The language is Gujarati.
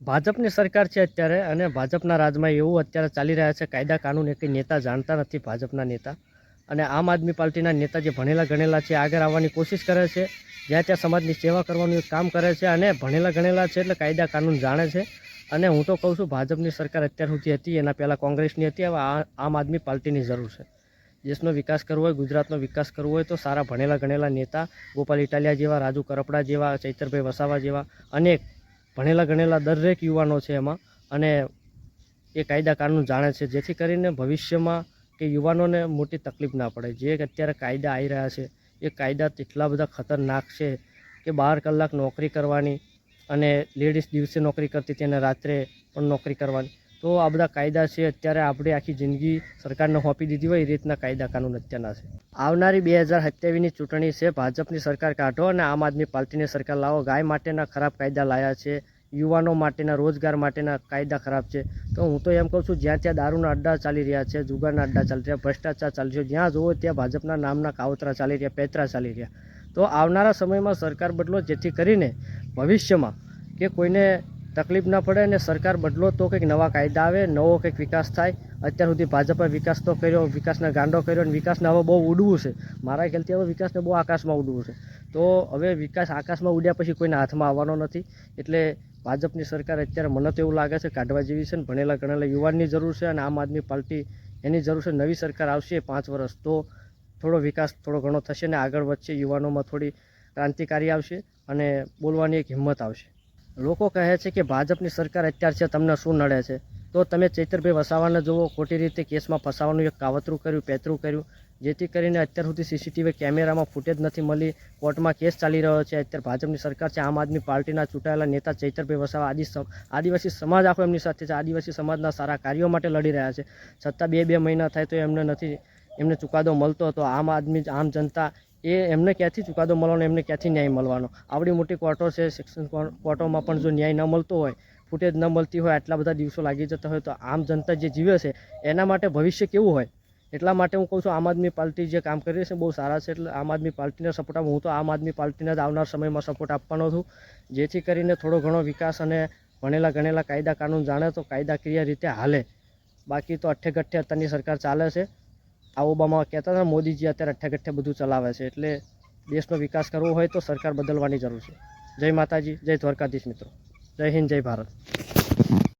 ભાજપની સરકાર છે અત્યારે અને ભાજપના રાજમાં એવું અત્યારે ચાલી રહ્યા છે, કાયદા કાનૂન એક નેતા જાણતા નથી ભાજપના નેતા. અને આમ આદમી પાર્ટીના નેતા જે ભણેલા ગણેલા છે, આગળ આવવાની કોશિશ કરે છે, જ્યાં ત્યાં સમાજની સેવા કરવાનું કામ કરે છે અને ભણેલા ગણેલા છે એટલે કાયદા કાનૂન જાણે છે. અને હું તો કહું છું, ભાજપની સરકાર અત્યાર સુધી હતી, એના પહેલાં કોંગ્રેસની હતી, હવે આમ આદમી પાર્ટીની જરૂર છે. દેશનો વિકાસ કરવો હોય, ગુજરાતનો વિકાસ કરવો હોય, તો સારા ભણેલા ગણેલા નેતા, ગોપાલ ઇટાલિયા જેવા, રાજુ કરપડા જેવા, ચૈતરભાઈ વસાવા જેવા, અનેક ભણેલા ગણેલા દરેક યુવાનો છે એમાં. અને એ કાયદા કાનૂન જાણે છે, જેથી કરીને ભવિષ્યમાં કે યુવાનોને મોટી તકલીફ ના પડે. જે અત્યારે કાયદા આવી રહ્યા છે, એ કાયદા એટલા બધા ખતરનાક છે કે બાર કલાક નોકરી કરવાની અને લેડીઝ દિવસે નોકરી કરતી તેને રાત્રે પણ નોકરી કરવાની. તો આ બધા કાયદા છે, અત્યારે આપણે આખી જિંદગી સરકારને સોંપી દીધી હોય એ રીતના કાયદા કાનૂન અત્યારના છે. આવનારી બે હજાર સત્યાવીસની ચૂંટણી છે, ભાજપની સરકાર કાઢો અને આમ આદમી પાર્ટીની સરકાર લાવો. ગાય માટેના ખરાબ કાયદા લાયા છે, યુવાનો માટેના, રોજગાર માટેના કાયદા ખરાબ છે. તો હું તો એમ કહું છું, જ્યાં ત્યાં દારૂના અડ્ડા ચાલી રહ્યા છે, જુગારના અડ્ડા ચાલી રહ્યા, ભ્રષ્ટાચાર ચાલી રહ્યો, જ્યાં જુઓ ત્યાં ભાજપના નામના કાવતરા ચાલી રહ્યા, પેતરા ચાલી રહ્યા. તો આવનારા સમયમાં સરકાર બદલો જેથી કરીને ભવિષ્યમાં કે કોઈને તકલીફ ના પડે અને સરકાર બદલો તો કંઈક નવા કાયદા આવે, નવો કંઈક વિકાસ થાય. અત્યાર સુધી ભાજપે વિકાસ તો કર્યો, વિકાસના ગાંડો કર્યો અને વિકાસને હવે બહુ ઉડવું છે. મારા ખ્યાલથી હવે વિકાસને બહુ આકાશમાં ઉડવું છે. તો હવે વિકાસ આકાશમાં ઉડ્યા પછી કોઈના હાથમાં આવવાનો નથી. એટલે ભાજપની સરકાર અત્યારે મને તો એવું લાગે છે કાઢવા જેવી છે ને ભણેલા ગણેલા યુવાનની જરૂર છે અને આમ આદમી પાર્ટી એની જરૂર છે. નવી સરકાર આવશે પાંચ વર્ષ, તો થોડો વિકાસ થોડો ઘણો થશે ને આગળ વધશે. યુવાનોમાં થોડી ક્રાંતિકારી આવશે અને બોલવાની એક હિંમત આવશે. લોકો કહે છે કે ભાજપની સરકાર અત્યાર છે તમને શું નડે છે? તો તમે ચૈતરભાઈ વસાવાને જુઓ, ખોટી રીતે કેસમાં ફસાવાનું એક કાવતરું કર્યું, પેતરું કર્યું, જેથી કરીને અત્યાર સુધી સીસીટીવી કેમેરામાં ફૂટેજ નથી મળી, કોર્ટમાં કેસ ચાલી રહ્યો છે, અત્યારે ભાજપની સરકાર છે, આમ આદમી પાર્ટીના ચૂંટાયેલા નેતા ચૈતરભાઈ વસાવા આદિ આદિવાસી સમાજ આખો એમની સાથે છે, આદિવાસી સમાજના સારા કાર્યો માટે લડી રહ્યા છે. છતાં બે બે મહિના થાય તો એમને નથી, એમને ચુકાદો મળતો હતો. આમ આદમી, આમ જનતા એ એમને ક્યાંથી ચુકાદો મળવાનો, એમને ક્યાંથી ન્યાય મળવાનો? આવડી મોટી કોર્ટો છે, સેક્શન કોર્ટોમાં પણ જો ન્યાય ન મળતો હોય, ફૂટેજ ન મળતી હોય, આટલા બધા દિવસો લાગી જતા હોય, તો આમ જનતા જે જીવે છે, એના માટે ભવિષ્ય કેવું હોય? એટલા માટે હું કહું છું, આમ આદમી પાર્ટી જે કામ કરી છે, બહુ સારા છે, એટલે આમ આદમી પાર્ટીને સપોર્ટ આપું. હું તો આમ આદમી પાર્ટીને જ આવનાર સમયમાં સપોર્ટ આપવાનો છું. જેથી કરીને થોડો ઘણો વિકાસ અને ભણેલા ગણેલા કાયદા કાનૂન જાણે તો કાયદાકીય રીતે હાલે. બાકી તો અઠ્ઠે ગઠ્ઠે અત્યારની સરકાર ચાલે છે. આ ઓબામા કહેતા હતા, મોદીજી અત્યારે અઠ્ઠે કઠ્ઠે બધું ચલાવે છે. એટલે દેશનો વિકાસ કરવો હોય તો સરકાર બદલવાની જરૂર છે. જય માતાજી, જય દ્વારકાધીશ મિત્રો. જય હિન્દ, જય ભારત.